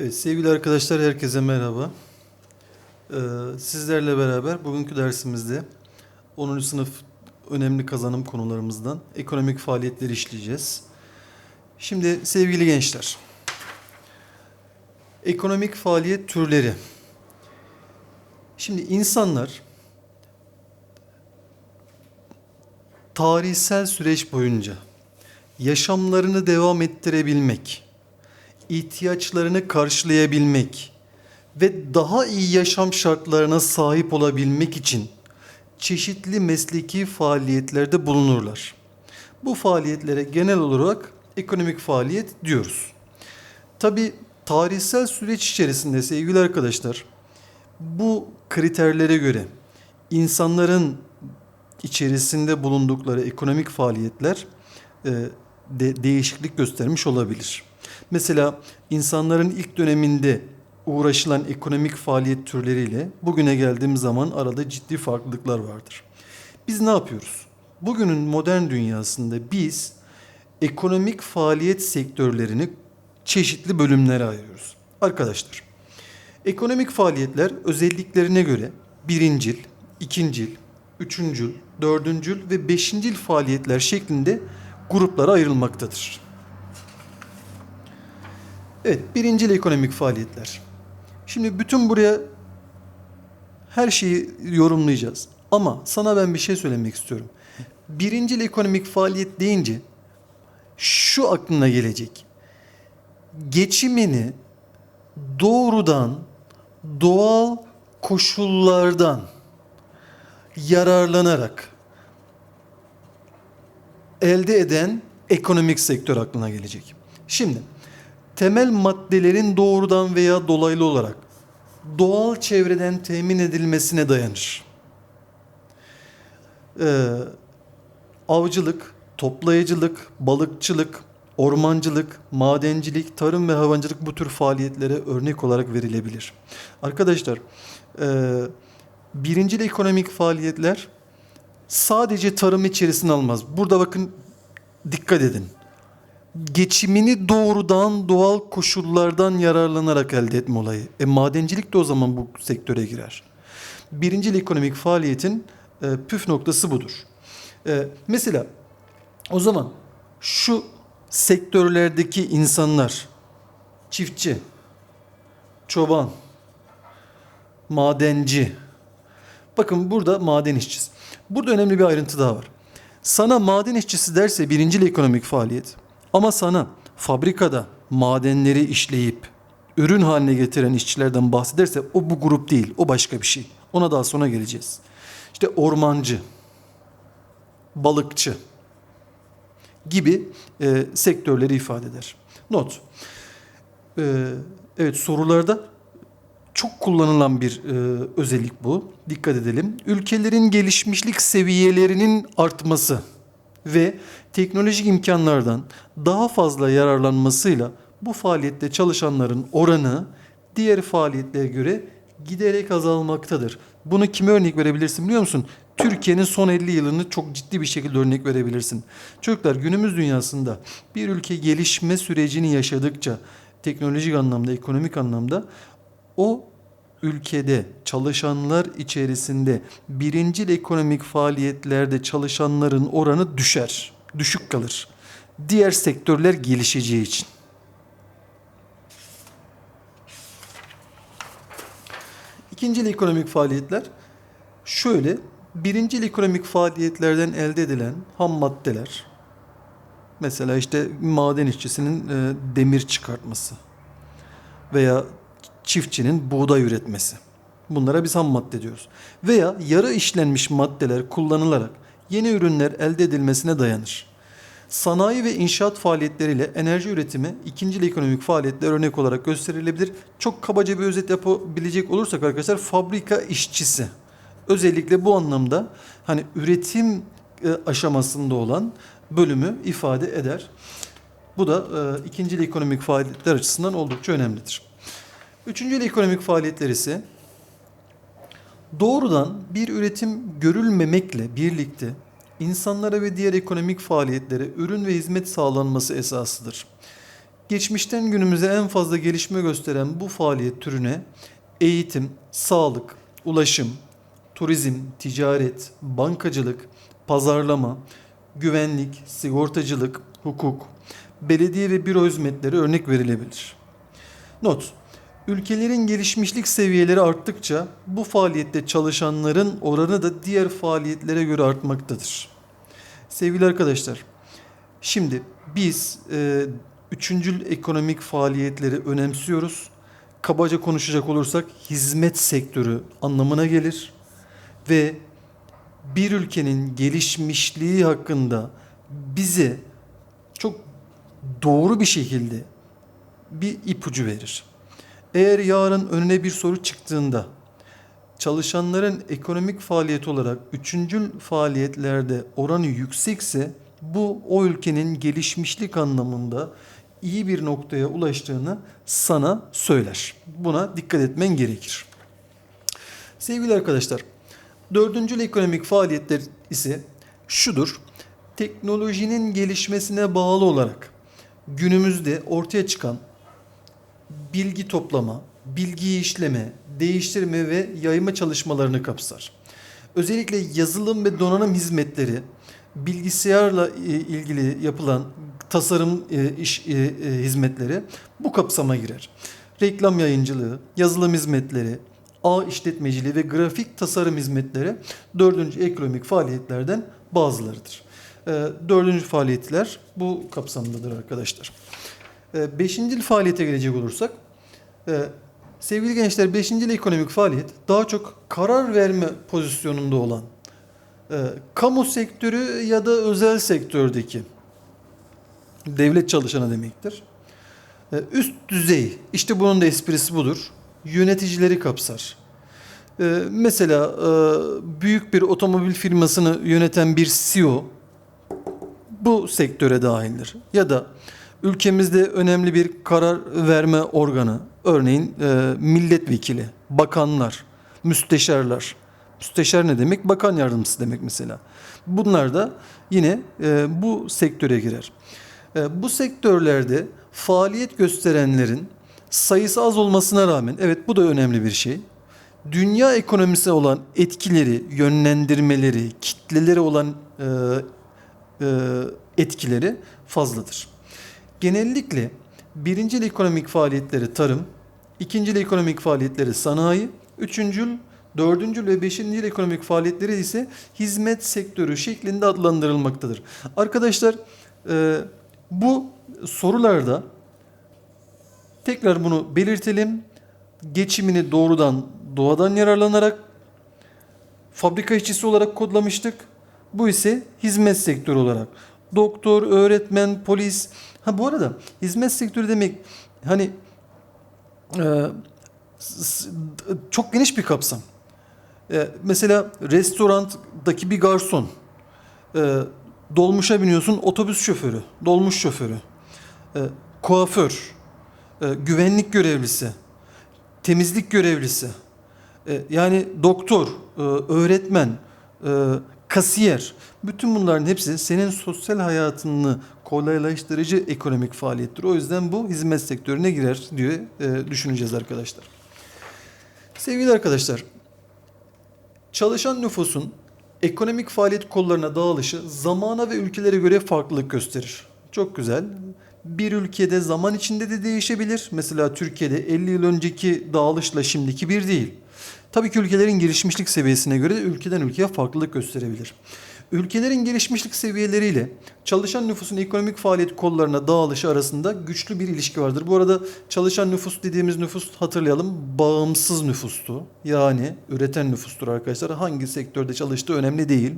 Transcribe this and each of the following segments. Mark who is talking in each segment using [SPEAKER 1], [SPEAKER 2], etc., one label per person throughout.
[SPEAKER 1] Evet, sevgili arkadaşlar herkese merhaba. Ee, sizlerle beraber bugünkü dersimizde 10. sınıf önemli kazanım konularımızdan ekonomik faaliyetleri işleyeceğiz. Şimdi sevgili gençler, ekonomik faaliyet türleri. Şimdi insanlar tarihsel süreç boyunca yaşamlarını devam ettirebilmek, ihtiyaçlarını karşılayabilmek ve daha iyi yaşam şartlarına sahip olabilmek için çeşitli mesleki faaliyetlerde bulunurlar. Bu faaliyetlere genel olarak ekonomik faaliyet diyoruz. Tabi tarihsel süreç içerisinde sevgili arkadaşlar bu kriterlere göre insanların içerisinde bulundukları ekonomik faaliyetler e, de değişiklik göstermiş olabilir. Mesela insanların ilk döneminde uğraşılan ekonomik faaliyet türleriyle bugüne geldiğimiz zaman arada ciddi farklılıklar vardır. Biz ne yapıyoruz? Bugünün modern dünyasında biz ekonomik faaliyet sektörlerini çeşitli bölümlere ayırıyoruz. Arkadaşlar, ekonomik faaliyetler özelliklerine göre birincil, ikincil, üçüncül, dördüncül ve beşincil faaliyetler şeklinde gruplara ayrılmaktadır. Evet, birincil ekonomik faaliyetler. Şimdi bütün buraya her şeyi yorumlayacağız. Ama sana ben bir şey söylemek istiyorum. Birincil ekonomik faaliyet deyince şu aklına gelecek. Geçimini doğrudan doğal koşullardan yararlanarak elde eden ekonomik sektör aklına gelecek. Şimdi temel maddelerin doğrudan veya dolaylı olarak doğal çevreden temin edilmesine dayanır. Ee, avcılık, toplayıcılık, balıkçılık, ormancılık, madencilik, tarım ve hayvancılık bu tür faaliyetlere örnek olarak verilebilir. Arkadaşlar, e, birincil ekonomik faaliyetler sadece tarım içerisine almaz. Burada bakın dikkat edin. Geçimini doğrudan doğal koşullardan yararlanarak elde etme olayı. E madencilik de o zaman bu sektöre girer. Birincil ekonomik faaliyetin e, püf noktası budur. E, mesela o zaman şu sektörlerdeki insanlar çiftçi, çoban, madenci. Bakın burada maden işçisi. Burada önemli bir ayrıntı daha var. Sana maden işçisi derse birincil ekonomik faaliyet. Ama sana fabrikada madenleri işleyip ürün haline getiren işçilerden bahsederse o bu grup değil. O başka bir şey. Ona daha sonra geleceğiz. İşte ormancı, balıkçı gibi e, sektörleri ifade eder. Not. E, evet sorularda çok kullanılan bir e, özellik bu. Dikkat edelim. Ülkelerin gelişmişlik seviyelerinin artması ve teknolojik imkanlardan daha fazla yararlanmasıyla bu faaliyette çalışanların oranı diğer faaliyetlere göre giderek azalmaktadır. Bunu kime örnek verebilirsin biliyor musun? Türkiye'nin son 50 yılını çok ciddi bir şekilde örnek verebilirsin. Çocuklar günümüz dünyasında bir ülke gelişme sürecini yaşadıkça teknolojik anlamda, ekonomik anlamda o ülkede çalışanlar içerisinde birincil ekonomik faaliyetlerde çalışanların oranı düşer, düşük kalır. Diğer sektörler gelişeceği için. İkincil ekonomik faaliyetler şöyle, birincil ekonomik faaliyetlerden elde edilen ham maddeler, mesela işte maden işçisinin e, demir çıkartması veya çiftçinin buğday üretmesi. Bunlara biz ham madde diyoruz. Veya yarı işlenmiş maddeler kullanılarak yeni ürünler elde edilmesine dayanır. Sanayi ve inşaat faaliyetleriyle enerji üretimi ikinci ekonomik faaliyetler örnek olarak gösterilebilir. Çok kabaca bir özet yapabilecek olursak arkadaşlar fabrika işçisi. Özellikle bu anlamda hani üretim e, aşamasında olan bölümü ifade eder. Bu da e, ikinci ekonomik faaliyetler açısından oldukça önemlidir. Üçüncü ekonomik faaliyetler ise doğrudan bir üretim görülmemekle birlikte insanlara ve diğer ekonomik faaliyetlere ürün ve hizmet sağlanması esasıdır. Geçmişten günümüze en fazla gelişme gösteren bu faaliyet türüne eğitim, sağlık, ulaşım, turizm, ticaret, bankacılık, pazarlama, güvenlik, sigortacılık, hukuk, belediye ve büro hizmetleri örnek verilebilir. Not: Ülkelerin gelişmişlik seviyeleri arttıkça bu faaliyette çalışanların oranı da diğer faaliyetlere göre artmaktadır. Sevgili arkadaşlar, şimdi biz e, üçüncül ekonomik faaliyetleri önemsiyoruz. Kabaca konuşacak olursak hizmet sektörü anlamına gelir ve bir ülkenin gelişmişliği hakkında bize çok doğru bir şekilde bir ipucu verir. Eğer yarın önüne bir soru çıktığında çalışanların ekonomik faaliyet olarak üçüncül faaliyetlerde oranı yüksekse bu o ülkenin gelişmişlik anlamında iyi bir noktaya ulaştığını sana söyler. Buna dikkat etmen gerekir. Sevgili arkadaşlar, dördüncül ekonomik faaliyetler ise şudur. Teknolojinin gelişmesine bağlı olarak günümüzde ortaya çıkan bilgi toplama, bilgi işleme, değiştirme ve yayma çalışmalarını kapsar. Özellikle yazılım ve donanım hizmetleri, bilgisayarla e, ilgili yapılan tasarım e, iş e, hizmetleri bu kapsama girer. Reklam yayıncılığı, yazılım hizmetleri, ağ işletmeciliği ve grafik tasarım hizmetleri dördüncü ekonomik faaliyetlerden bazılarıdır. Dördüncü faaliyetler bu kapsamdadır arkadaşlar. Beşinci faaliyete gelecek olursak ee, sevgili gençler 5. ekonomik faaliyet daha çok karar verme pozisyonunda olan e, kamu sektörü ya da özel sektördeki devlet çalışanı demektir. E, üst düzey işte bunun da esprisi budur. Yöneticileri kapsar. E, mesela e, büyük bir otomobil firmasını yöneten bir CEO bu sektöre dahildir. Ya da ülkemizde önemli bir karar verme organı, örneğin e, milletvekili, bakanlar, müsteşarlar. Müsteşar ne demek? Bakan yardımcısı demek mesela. Bunlar da yine e, bu sektöre girer. E, bu sektörlerde faaliyet gösterenlerin sayısı az olmasına rağmen, evet bu da önemli bir şey. Dünya ekonomisi olan etkileri, yönlendirmeleri, kitleleri olan e, e, etkileri fazladır. Genellikle birincil ekonomik faaliyetleri tarım, ikincil ekonomik faaliyetleri sanayi, üçüncül, dördüncül ve beşincil ekonomik faaliyetleri ise hizmet sektörü şeklinde adlandırılmaktadır. Arkadaşlar e, bu sorularda tekrar bunu belirtelim. Geçimini doğrudan doğadan yararlanarak fabrika işçisi olarak kodlamıştık. Bu ise hizmet sektörü olarak. Doktor, öğretmen, polis. Ha bu arada hizmet sektörü demek hani e, çok geniş bir kapsam. E, mesela restorandaki bir garson, e, dolmuşa biniyorsun otobüs şoförü, dolmuş şoförü, e, kuaför, e, güvenlik görevlisi, temizlik görevlisi, e, yani doktor, e, öğretmen, e, kasiyer. Bütün bunların hepsi senin sosyal hayatını kolaylaştırıcı ekonomik faaliyettir. O yüzden bu hizmet sektörüne girer diye e, düşüneceğiz arkadaşlar. Sevgili arkadaşlar, çalışan nüfusun ekonomik faaliyet kollarına dağılışı zamana ve ülkelere göre farklılık gösterir. Çok güzel. Bir ülkede zaman içinde de değişebilir. Mesela Türkiye'de 50 yıl önceki dağılışla şimdiki bir değil. Tabii ki ülkelerin gelişmişlik seviyesine göre de ülkeden ülkeye farklılık gösterebilir. Ülkelerin gelişmişlik seviyeleriyle çalışan nüfusun ekonomik faaliyet kollarına dağılışı arasında güçlü bir ilişki vardır. Bu arada çalışan nüfus dediğimiz nüfus hatırlayalım bağımsız nüfustu. Yani üreten nüfustur arkadaşlar. Hangi sektörde çalıştığı önemli değil.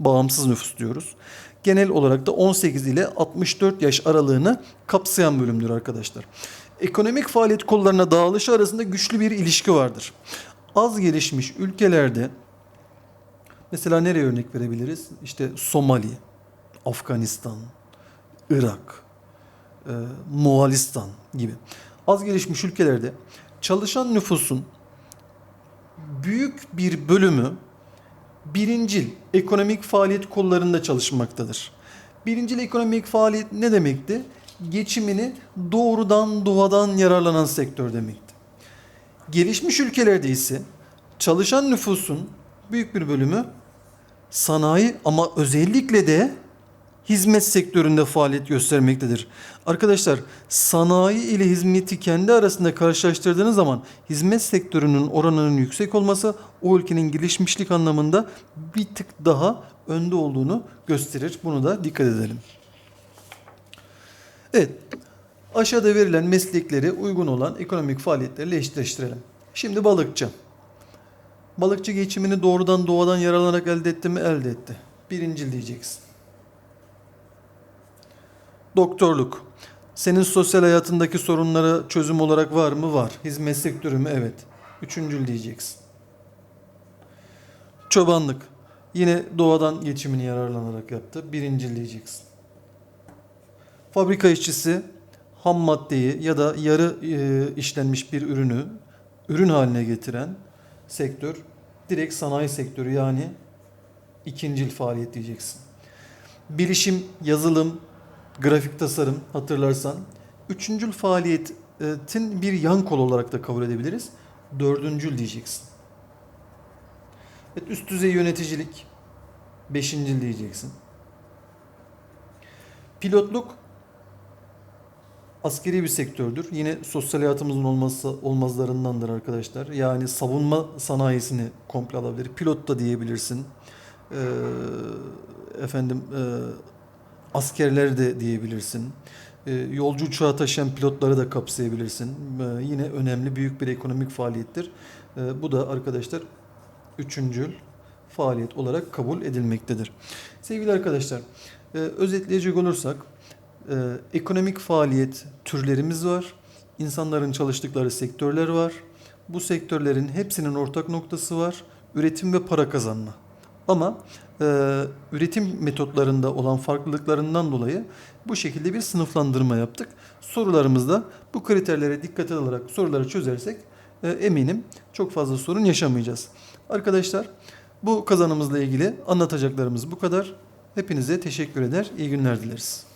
[SPEAKER 1] Bağımsız nüfus diyoruz. Genel olarak da 18 ile 64 yaş aralığını kapsayan bölümdür arkadaşlar. Ekonomik faaliyet kollarına dağılışı arasında güçlü bir ilişki vardır. Az gelişmiş ülkelerde Mesela nereye örnek verebiliriz? İşte Somali, Afganistan, Irak, e, Moğolistan gibi. Az gelişmiş ülkelerde çalışan nüfusun büyük bir bölümü birincil ekonomik faaliyet kollarında çalışmaktadır. Birincil ekonomik faaliyet ne demekti? geçimini doğrudan doğadan yararlanan sektör demekti. Gelişmiş ülkelerde ise çalışan nüfusun büyük bir bölümü sanayi ama özellikle de hizmet sektöründe faaliyet göstermektedir. Arkadaşlar sanayi ile hizmeti kendi arasında karşılaştırdığınız zaman hizmet sektörünün oranının yüksek olması o ülkenin gelişmişlik anlamında bir tık daha önde olduğunu gösterir. Bunu da dikkat edelim. Evet. Aşağıda verilen meslekleri uygun olan ekonomik faaliyetlerle eşleştirelim. Şimdi balıkçı. Balıkçı geçimini doğrudan doğadan yararlanarak elde etti mi? Elde etti. Birincil diyeceksin. Doktorluk. Senin sosyal hayatındaki sorunlara çözüm olarak var mı? Var. Hizmet sektörü mü? Evet. Üçüncül diyeceksin. Çobanlık. Yine doğadan geçimini yararlanarak yaptı. Birincil diyeceksin. Fabrika işçisi ham maddeyi ya da yarı e, işlenmiş bir ürünü ürün haline getiren sektör direkt sanayi sektörü yani ikincil faaliyet diyeceksin. Bilişim, yazılım, grafik tasarım hatırlarsan üçüncül faaliyetin bir yan kol olarak da kabul edebiliriz. Dördüncül diyeceksin. Evet, üst düzey yöneticilik beşincil diyeceksin. Pilotluk askeri bir sektördür. Yine sosyal hayatımızın olmazsa olmazlarındandır arkadaşlar. Yani savunma sanayisini komple alabilir. Pilot da diyebilirsin. Ee, efendim e, askerler de diyebilirsin. Ee, yolcu uçağı taşıyan pilotları da kapsayabilirsin. Ee, yine önemli büyük bir ekonomik faaliyettir. Ee, bu da arkadaşlar üçüncül faaliyet olarak kabul edilmektedir. Sevgili arkadaşlar, e, özetleyecek olursak e, ekonomik faaliyet türlerimiz var. İnsanların çalıştıkları sektörler var. Bu sektörlerin hepsinin ortak noktası var. Üretim ve para kazanma. Ama e, üretim metotlarında olan farklılıklarından dolayı bu şekilde bir sınıflandırma yaptık. Sorularımızda bu kriterlere dikkat alarak soruları çözersek e, eminim çok fazla sorun yaşamayacağız. Arkadaşlar bu kazanımızla ilgili anlatacaklarımız bu kadar. Hepinize teşekkür eder, iyi günler dileriz.